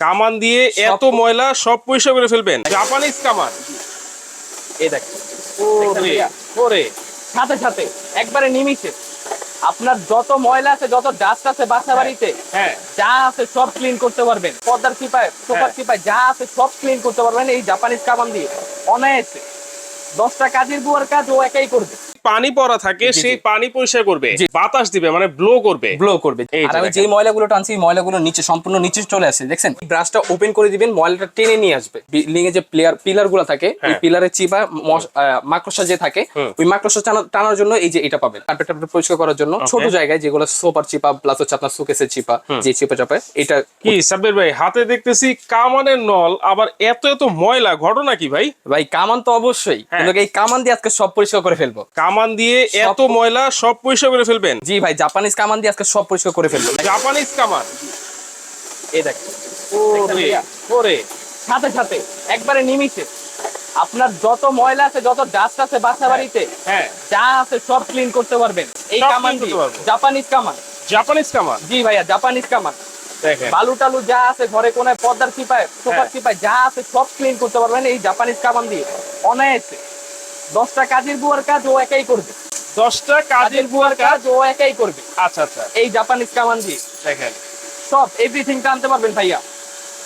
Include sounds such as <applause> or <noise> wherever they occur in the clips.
কামান দিয়ে এত ময়লা সব পরিষ্কার করে ফেলবেন। জাপানিজ কামান। এই ওরে সাথে সাথে। একবারে নিমিশে আপনার যত ময়লা আছে যত ডাস্ট আছে বাসা বাড়িতে হ্যাঁ। যা আছে সব ক্লিন করতে পারবেন। পর্দার চিপায় সোফার হ্যাঁ। চিপায় যা আছে সব ক্লিন করতে পারবেন এই জাপানিজ কামান দিয়ে। অনায়াসে। দশটা কাজের বুয়ার কাজ ও একাই করবে। পানি পড়া থাকে। সেই পানি পরিষ্কার করবে বাতাস দিবে মানে ব্লো করবে। গ্লো করবে। আর আমি যে ময়লাগুলো টানছি এই ময়লাগুলো নিচে সম্পূর্ণ নিচে চলে আসে দেখছেন? ব্রাশটা ওপেন করে দিবেন ময়লাটা টেনে নিয়ে আসবে। বিল্ডিং এ যে প্লেয়ার পিলারগুলো থাকে হ্যাঁ। পিলারের চিপা মাকড়সা যে থাকে ওই মাকড়সা টানা- টানার জন্য এই যে এটা পাবেন। কার্পেট টার্পেট পরিষ্কার করার জন্য ছোট জায়গায় যেগুলো সোপার চিপা প্লাস হচ্ছে আপনার সুকেসের চিপা যে চিপা চাপা এটা কি সাব্বির ভাই হাতে দেখতেছি কামানের নল আবার এত এত ময়লা ঘটনা কি ভাই? ভাই কামান তো অবশ্যই। হ্যাঁ। কিন্তু এই কামান দিয়ে আজকে সব পরিষ্কার করে ফেলব। কামান দিয়ে এত ময়লা সব পরিষ্কার করে ফেলবেন। জি ভাই জাপানিজ কামান দিয়ে আজকে সব পরিষ্কার করে ফেলব। জাপানিজ কামান। এই দেখেন ওরে? ওরে। সাথে সাথে একবারে নিমিশে আপনার যত ময়লা আছে যত ডাস্ট আছে বাসা বাড়িতে হ্যাঁ। যা আছে সব ক্লিন করতে পারবেন। এই কামান দিয়ে। জাপানিজ কামান। জাপানিজ কামান? জি ভাইয়া জাপানিজ কামান। বালু টালু যা আছে ঘরে কোনায় পর্দার চিপায় সোফার হ্যাঁ। চিপায় যা আছে সব ক্লিন করতে পারবেন এই জাপানিজ কামান দিয়ে। অনায়াসে। দশটা কাজের বুয়ার কাজ ও একাই করবে। দশটা কাজের বুয়ার কাজ ও একাই করবে। আচ্ছা আচ্ছা। এই জাপানিজ কামান দিয়ে। দেখেন। সব এভরিথিং টানতে পারবেন ভাইয়া।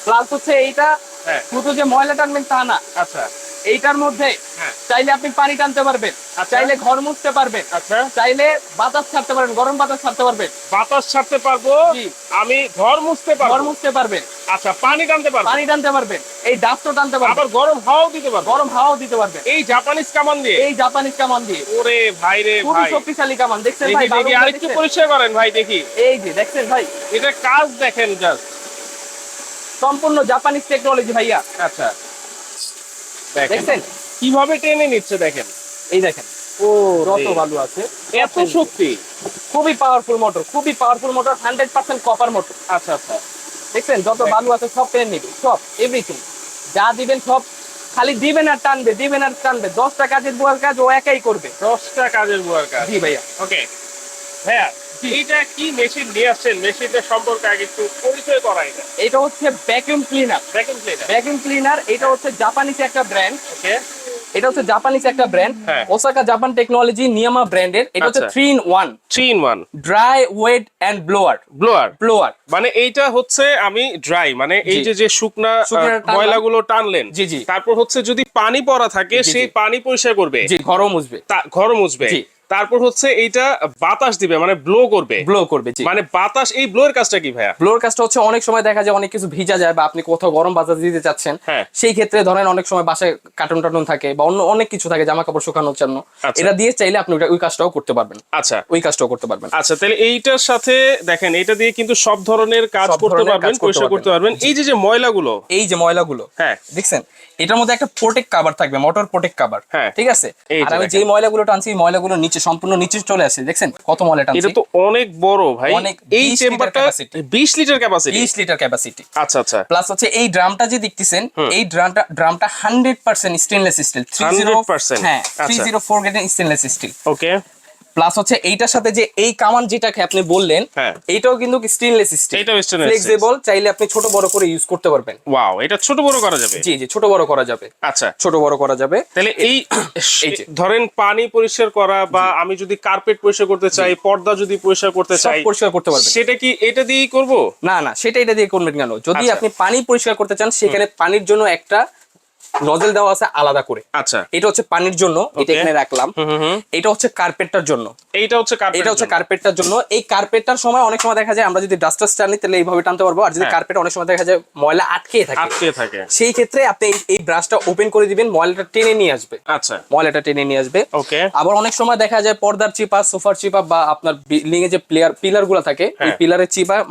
প্লাস হচ্ছে এইটা হ্যাঁ। শুধু যে ময়লা টানবেন তা না। আচ্ছা। এইটার মধ্যে হ্যাঁ। চাইলে আপনি পানি টানতে পারবেন। আচ্ছা। চাইলে ঘর মুছতে পারবেন। আচ্ছা। চাইলে বাতাস ছাড়তে পারবেন গরম বাতাস ছাড়তে পারবেন। বাতাস ছাড়তে পারব। আমি ঘর মুছতে পারব। ঘর মুছতে পারবেন। আচ্ছা পানি টানতে পারব পানি টানতে পারবেন। এই ডাস্টও টানতে পারবেন। আবার গরম হাওয়াও দিতে পারব গরম হাওয়াও দিতে পারবেন। এই জাপানিজ কামান দিয়ে? এই জাপানিজ কামান দিয়ে। ওরে ভাই রে ভাই। শক্তিশালী কামান। দেখছেন ভাই দেখি পরিষ্কার করেন ভাই দেখি। এই যে দেখছেন ভাই? এটা কাজ দেখেন জাস্ট সম্পূর্ণ জাপানিজ টেকনোলজি ভাইয়া। আচ্ছা। দেখেন। দেখছেন? কীভাবে টেনে নিচ্ছে দেখেন? এই দেখেন। ও যত ভালো আছে এত শক্তি। খুবই পাওয়ারফুল মোটর খুবই powerful motor hundred percent copper motor আচ্ছা আচ্ছা। দেখছেন যত বালু আছে সব টেনে নিবে সব এভরিথিং যা দিবেন সব খালি দিবেন আর টানবে দিবেন আর টানবে। দশটা কাজের বুয়ার কাজ ও একাই করবে। দশটা কাজের বুয়ার কাজ। জি ভাইয়া। ওকে ভাইয়া এইটা কি মেশিন নিয়ে আসছেন? মেশিনটা সম্পর্কে আগে একটু পরিচয় করাই না এটা হচ্ছে ভ্যাকুয়াম ক্লিনার দেখেন প্লেটা ভ্যাকুয়াম ক্লিনার এটা হচ্ছে জাপানিজ একটা ব্র্যান্ড ওকে এটা হচ্ছে জাপানিজ একটা ব্র্যান্ড। ওসাকা জাপান টেকনোলজি নিয়ামা ব্র্যান্ডের এটা হচ্ছে। Three in one three in one dry wet and blower blower blower মানে এইটা হচ্ছে আমি ড্রাই মানে এই যে যে শুকনা ময়লাগুলো টানলেন। জি, জি। তারপর হচ্ছে যদি পানি পড়া থাকে সেই পানি পরিষ্কার করবে। জি ঘরও মুছবে। তা- ঘর মুছবে। জি। তারপর হচ্ছে এইটা বাতাস দিবে মানে ব্লো করবে। ব্লো করবে মানে বাতাস এই ব্লোয়ের কাজটা কি ভাইয়া? ব্লোর কাজটা হচ্ছে অনেক সময় দেখা যায় অনেক কিছু ভিজা যায় বা আপনি কোথাও গরম বাতাস দিতে চাচ্ছেন হ্যাঁ। সেই ক্ষেত্রে ধরেন অনেক সময় বাসায় কার্টুন টাটুন থাকে বা অন্য অনেক কিছু থাকে জামা কাপড় শুকানোর জন্য। আচ্ছা। এটা দিয়ে চাইলে আপনি ওই কাজটাও করতে পারবেন। আচ্ছা। ওই কাজটাও করতে পারবেন। আচ্ছা তাহলে এইটার সাথে দেখেন এটা দিয়ে কিন্তু সব ধরনের কাজ করতে পারবেন পরিষ্কার করতে পারবেন। এই যে যে ময়লাগুলো। এই যে ময়লাগুলো হ্যাঁ। দেখছেন? এটার মধ্যে একটা প্রোটেক্ট কাভার থাকবে মোটর প্রোটেক্ট কাভার হ্যাঁ। ঠিক আছে? আর আমি। যে ময়লাগুলো টানছি এই ময়লাগুলো নিচে সম্পূর্ণ নিচে চলে আসে। দেখছেন কত মল এটা এটা তো অনেক বড় ভাই। অনেক, এই 20 লিটার চেম্বারটা 20 লিটার ক্যাপাসিটি 20 লিটার ক্যাপাসিটি আচ্ছা আচ্ছা। প্লাস হচ্ছে এই ড্রামটা যে দেখতেছেন এই ড্রামটা ড্রামটা হান্ড্রেড পার্সেন্ট স্টেনলেস স্টিল 30% হ্যাঁ আচ্ছা। থ্রি জিরো ফোর গ্রেডের স্টেনলেস স্টিল ওকে প্লাস হচ্ছে এইটার সাথে যে এই কামান যেটাকে আপনি বললেন হ্যাঁ। এইটাও কিন্তু স্টেনলেস স্টিল এটাও steel। ফ্লেক্সিবল চাইলে আপনি ছোট বড় করে ইউজ করতে পারবেন। ওয়াও এটা ছোট বড় করা যাবে? জি জি ছোট বড় করা যাবে। আচ্ছা। ছোট বড় করা যাবে। তাহলে এই <coughs> এই ধরেন পানি পরিষ্কার করা বা আমি যদি কার্পেট পরিষ্কার করতে চাই পর্দা যদি পরিষ্কার করতে চাই পরিষ্কার করতে পারবেন। সেটা কি এটা দিয়েই করব? না না সেটা এটা দিয়ে করবেন কেন? যদি আচ্ছা। আপনি পানি পরিষ্কার করতে চান সেখানে পানির জন্য একটা নজল দেওয়া আছে আলাদা করে। আচ্ছা। এটা হচ্ছে পানির জন্য এটা এখানে রাখলাম। এটা হচ্ছে কার্পেটটার জন্য। এইটা হচ্ছে এটা হচ্ছে কার্পেটটার জন্য। এই কার্পেটটার সময় অনেক সময় দেখা যায় আমরা যদি ডাস্টার টানি তাহলে এইভাবে টানতে পারব। আর যদি হ্যাঁ। কার্পেট অনেক সময় দেখা যায় ময়লা আটকে থাকে। আটকে থাকে। সেই ক্ষেত্রে আপনি এই- ব্রাশটা ওপেন করে দিবেন ময়লাটা টেনে নিয়ে আসবে। আচ্ছা। ময়লাটা টেনে নিয়ে আসবে। ওকে আবার অনেক সময় দেখা যায় পর্দার চিপা সোফার চিপা বা আপনার বিল্ডিং এ যে প্লেয়ার পিলারগুলো থাকে ওই হ্যাঁ। পিলারের চিপা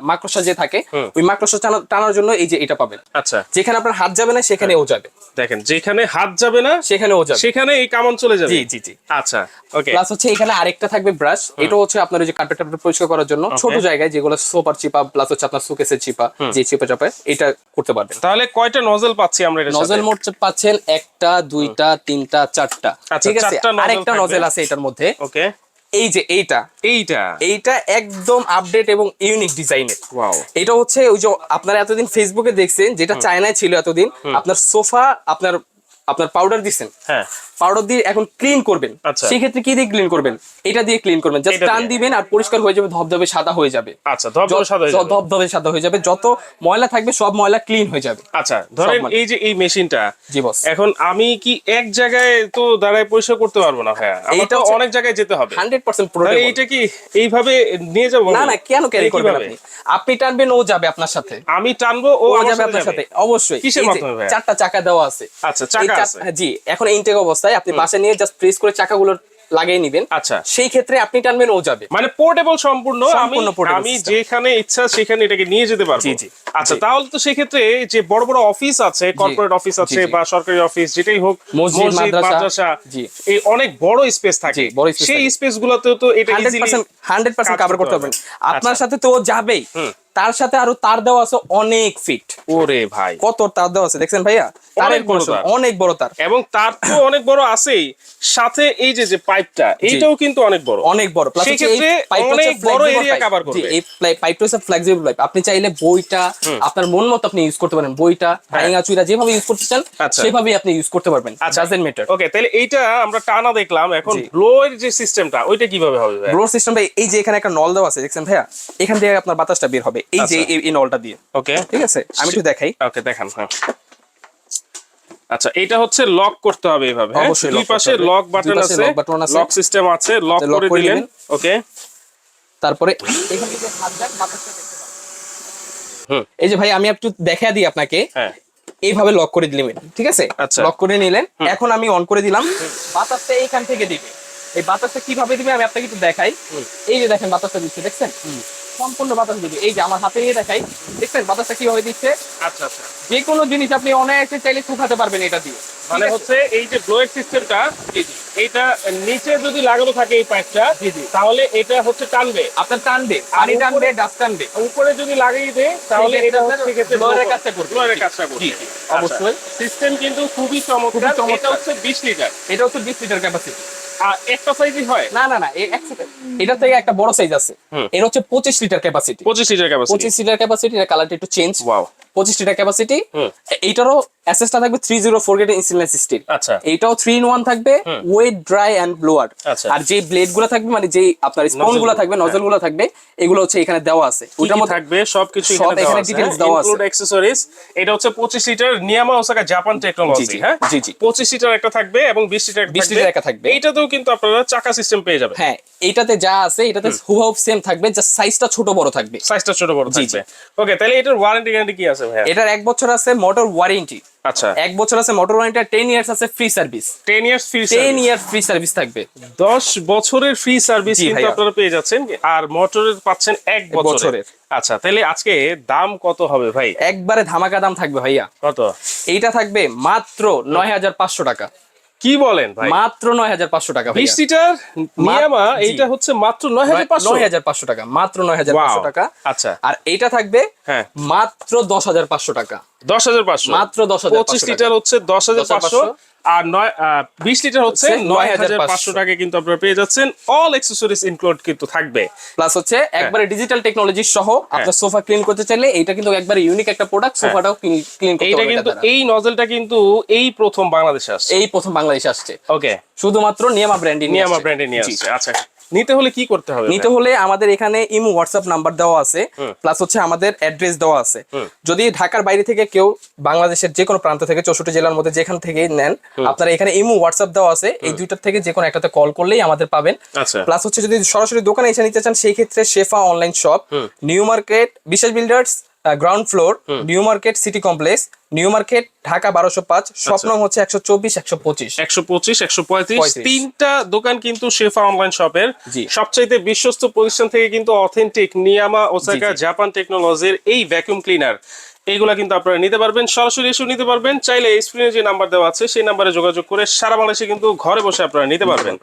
মাকড়সা যে থাকে ওই মাকড়সা টানা- টানার জন্য এই যে এটা পাবেন। আচ্ছা। যেখানে আপনার হাত যাবে না সেখানেও যাবে দেখেন যেখানে হাত যাবে না সেখানেও যাবে। সেখানে এই কামান চলে যাবে। জি জি জি। আচ্ছা ওকে প্লাস হচ্ছে এখানে আরেকটা থাকবে ব্রাশ এটা হচ্ছে আপনার ওই যে কার্পেট টার্পেট পরিষ্কার করার জন্য। ছোট জায়গায় যেগুলো সোপার চিপা প্লাস হচ্ছে আপনার সুকেসের চিপা যে চিপা চাপা এটা করতে পারবেন। তাহলে কয়টা নজল পাচ্ছি আমরা এটা নজল মোট পাচ্ছেন একটা দুইটা তিনটা চারটা। আচ্ছা, ঠিক আছে? আরেকটা। নজেল আছে এটার মধ্যে। ওকে এই যে এইটা এইটা। এইটা একদম আপডেট এবং ইউনিক ডিজাইনের ওয়াও এটা হচ্ছে ওই যে আপনারা এতদিন ফেসবুকে দেখছেন যেটা চায়নায় ছিল এতদিন আপনার সোফা আপনার আপনার পাউডার দিচ্ছেন। হ্যাঁ। পাউডার দিয়ে এখন ক্লিন করবেন। আচ্ছা। সেই ক্ষেত্রে কি দিয়ে ক্লিন করবেন? এটা দিয়ে ক্লিন করবেন। জাস্ট টান দিবেন আর পরিষ্কার হয়ে যাবে ধবধবে সাদা হয়ে যাবে। আচ্ছা ধবধবে সাদা হয়ে যাবে। ধবধবে সাদা হয়ে যাবে যত ময়লা থাকবে সব ময়লা ক্লিন হয়ে যাবে। আচ্ছা ধরেন। এই যে এই মেশিনটা জি বস এখন আমি কি এক জায়গায় তো দাঁড়ায় পরিষ্কার করতে পারব না হ্যাঁ আমার তো অনেক জায়গায় যেতে হবে। হান্ড্রেড পার্সেন্ট তাহলে এইটা কি এইভাবে নিয়ে যাব? না না কেন ক্যারি করবেন আপনি? আপনি টানবেন ও যাবে আপনার সাথে। আমি টানবো ও যাবে আপনার সাথে অবশ্যই। কিসের মাধ্যমে? চারটা চাকা দেওয়া আছে। আচ্ছা চাকা। জি এখন ইনটেক অবস্থায় আপনি পাশে নিয়ে জাস্ট প্রেস করে চাকাগুলো লাগিয়ে নেবেন। আচ্ছা। সেই ক্ষেত্রে আপনি টানবেন ও যাবে। মানে পোর্টেবল সম্পূর্ণ আমি আমি যেখানে ইচ্ছা সেখানে এটাকে নিয়ে যেতে পারব। জি, জি, আচ্ছা তাহলে তো সেক্ষেত্রে যে বড় বড় অফিস আছে কর্পোরেট অফিস আছে বা সরকারি অফিস যেটাই হোক মসজিদ, মাদ্রাসা। এই অনেক বড় স্পেস থাকে। সেই। স্পেস গুলোতেও তো এটা easily percent hundred percent cover করতে পারবেন হবে। আপনার আচ্ছা। সাথে তো যাবেই। তার সাথে আরও তার দেওয়া আছে অনেক ফিট। ওরে ভাই। কত তার দেওয়া আছে দেখছেন ভাইয়া? তারের কোনো। অনেক বড় তার। এবং তার তো অনেক বড় আছেই। সাথে এই যে যে পাইপটা এইটাও কিন্তু অনেক বড়। অনেক বড়। প্লাস সেক্ষেত্রে অনেক বড় area cover করবে। এই পাইপটা হচ্ছে ফ্লেক্সিবল পাইপ আপনি চাইলে বইটা আপনার মন মতো আপনি ইউজ করতে পারেন। বইটা ভাঙা চুইরা যেভাবে ইউজ করতে চান আচ্ছা। সেভাবেই আপনি ইউজ করতে পারবেন। ডাজেন্ট ম্যাটার ওকে তাহলে এইটা আমরা টানা দেখলাম। এখন জি। ব্লোয়ের যে সিস্টেমটা ওইটা কীভাবে হবে ভাই? ব্লোর সিস্টেম এই যে এখানে একটা নল দেওয়া আছে দেখছেন ভাইয়া? এখান থেকে আপনার বাতাসটা বের হবে। এই যে আচ্ছা। এই- নলটা দিয়ে ওকে? ঠিক আছে আমি একটু দেখাই। ওকে দেখান হ্যাঁ। আচ্ছা এটা হচ্ছে লক করতে হবে এইভাবে হ্যাঁ? অবশ্যই দুই পাশে লক বাটন আছে। লক সিস্টেম আছে লক করে দিলেন ওকে? তারপরে এখান থেকে হাত দেন বাতাসটা দেখতে পাবেন। এই যে ভাই আমি একটু দেখা দিই আপনাকে। হ্যাঁ। এইভাবে লক করে দিলেন ঠিক আছে? আচ্ছা। লক করে নিলেন এখন আমি অন করে দিলাম। বাতাসটা এইখান থেকে দিবে। এই বাতাসটা কীভাবে দিবে আমি আপনাকে একটু দেখাই। এই যে দেখেন বাতাসটা দিচ্ছে দেখছেন? সম্পূর্ণ বাতাস দিবে। এই যে আমার হাতে নিয়ে দেখাই দেখছেন বাতাসটা কীভাবে দিচ্ছে? আচ্ছা আচ্ছা। যে কোনো জিনিস আপনি অনায়াসে চাইলে শুকাতে পারবেন এটা দিয়ে। মানে হচ্ছে এই যে ব্লোয়ের সিস্টেমটা এইটা নিচে যদি লাগানো থাকে এই পাইপটা জি, জি। তাহলে এটা হচ্ছে টানবে। আপনার টানবে আর পানি টানবে ডাস্ট টানবে। উপরে যদি লাগিয়ে দেয় তাহলে এটা হচ্ছে blower এর কাজটা করবে। blower কাজটা করবে। জি, জি, অবশ্যই। সিস্টেম কিন্তু খুবই চমৎকার। এটা হচ্ছে 20 লিটার এটা হচ্ছে বিশ লিটার ক্যাপাসিটি একটা সাইজই হয়? না না না এটা থেকে একটা বড় সাইজ আছে। এর হচ্ছে পঁচিশ লিটার ক্যাপাসিটি 25 লিটার ক্যাপাসিটি পঁচিশ লিটার ক্যাপাসিটি কালার কালারটা একটু চেঞ্জ ওয়াও পঁচিশ লিটার ক্যাপাসিটি এইটারও অ্যাসেসটা থাকবে থ্রি জিরো ফোর গেটের স্টিল আচ্ছা। এইটাও থ্রি ইন ওয়ান থাকবে ওয়েট ড্রাই অ্যান্ড ব্লোয়ার। আর যে ব্লেডগুলো থাকবে মানে যে আপনার স্পনগুলো থাকবে নজলগুলো থাকবে এগুলো হচ্ছে এখানে দেওয়া আছে। কি মধ্যে থাকবে সবকিছু সব এখানে দেওয়া আছে। ইনক্লুড অ্যাকসেসরিজ এটা হচ্ছে 25 লিটার নিয়ামা ওসাকা জাপান টেকনোলজি হ্যাঁ? জি, জি। 25 লিটার একটা থাকবে এবং 20 লিটার 20 লিটার একটা থাকবে। এইটাতেও কিন্তু আপনারা চাকা সিস্টেম পেয়ে যাবেন। হ্যাঁ এইটাতে যা আছে এটাতে হুবহু সেম থাকবে জাস্ট সাইজটা ছোট বড় থাকবে। সাইজটা ছোট বড় থাকবে। ওকে তাহলে এটার ওয়ারেন্টি গ্যারান্টি কি আছে? এটার এক বছর আছে মোটর ওয়ারেন্টি আচ্ছা। এক বছর আছে মোটর ওয়ারেন্টি টেন ইয়ার্স আছে free service 10 years free ten year free service থাকবে। 10 বছরের ফ্রি সার্ভিস কিন্তু আপনারা পেয়ে যাচ্ছেন। আর মোটরের পাচ্ছেন এক বছরের। বছরের। আচ্ছা তাহলে আজকে দাম কত হবে ভাই? একবারে ধামাকা দাম থাকবে ভাইয়া। কত? এইটা থাকবে মাত্র নয় হাজার পাঁচশো টাকা। কি বলেন ভাই? মাত্র নয় হাজার পাঁচশো টাকা 20 লিটার মিয়ামা এইটা হচ্ছে মাত্র 9500 নয় হাজার পাঁচশো। টাকা মাত্র নয় হাজার পাঁচশো. টাকা। আচ্ছা। আর এইটা থাকবে হ্যাঁ। মাত্র দশ হাজার পাঁচশো টাকা। দশ হাজার পাঁচশো। মাত্র 10,500 পঁচিশ লিটার হচ্ছে দশ হাজার পাঁচশো। আর নয় বিশ লিটার হচ্ছে নয় হাজার পাঁচশো টাকা কিন্তু আপনারা পেয়ে যাচ্ছেন। অল এক্সেসরিজ ইনক্লুড কিন্তু থাকবে। প্লাস হচ্ছে একবারে ডিজিটাল টেকনোলজি সহ আপনার সোফা ক্লিন করতে চাইলে এটা কিন্তু একবারে ইউনিক একটা প্রোডাক্ট সোফাটাও ক্লিন করতে এটা কিন্তু এই নজলটা কিন্তু এই প্রথম বাংলাদেশে আসছে। এই প্রথম বাংলাদেশে আসছে। ওকে শুধুমাত্র নিয়ামা ব্র্যান্ডে নিয়ামা ব্র্যান্ডে নিয়ে আসছে। আচ্ছা। নিতে হলে কি করতে হবে? নিতে হলে আমাদের এখানে ইমো হোয়াটসঅ্যাপ নাম্বার দেওয়া আছে প্লাস হচ্ছে আমাদের অ্যাড্রেস দেওয়া আছে। যদি ঢাকার বাইরে থেকে কেউ বাংলাদেশের যে কোনো প্রান্ত থেকে চৌষট্টি জেলার মধ্যে যেখান থেকে নেন আপনারা এখানে ইমো হোয়াটসঅ্যাপ দেওয়া আছে এই দুইটার থেকে যে কোনো একটাতে কল করলেই আমাদের পাবেন। আচ্ছা। প্লাস হচ্ছে যদি সরাসরি দোকানে এসে নিতে চান সেই ক্ষেত্রে শেফা অনলাইন শপ নিউ মার্কেট বিশেষ builders ground floor new market city complex new market Dhaka বারোশো পাঁচ স্বপ্ন হচ্ছে একশো চব্বিশ একশো পঁচিশ। একশো পঁচিশ একশো পঁয়ত্রিশ। তিনটা দোকান কিন্তু শেফা অনলাইন শপের। সবচাইতে বিশ্বস্ত প্রতিষ্ঠান থেকে কিন্তু অথেন্টিক নিয়ামা ওসাকা। জাপান টেকনোলজির এই ভ্যাকুয়াম ক্লিনার এইগুলা কিন্তু আপনারা নিতে পারবেন সরাসরি এসেও নিতে পারবেন। চাইলে স্ক্রিনে যে নাম্বার দেওয়া আছে সেই নাম্বারে যোগাযোগ করে সারা বাংলাদেশে কিন্তু ঘরে বসে আপনারা নিতে পারবেন।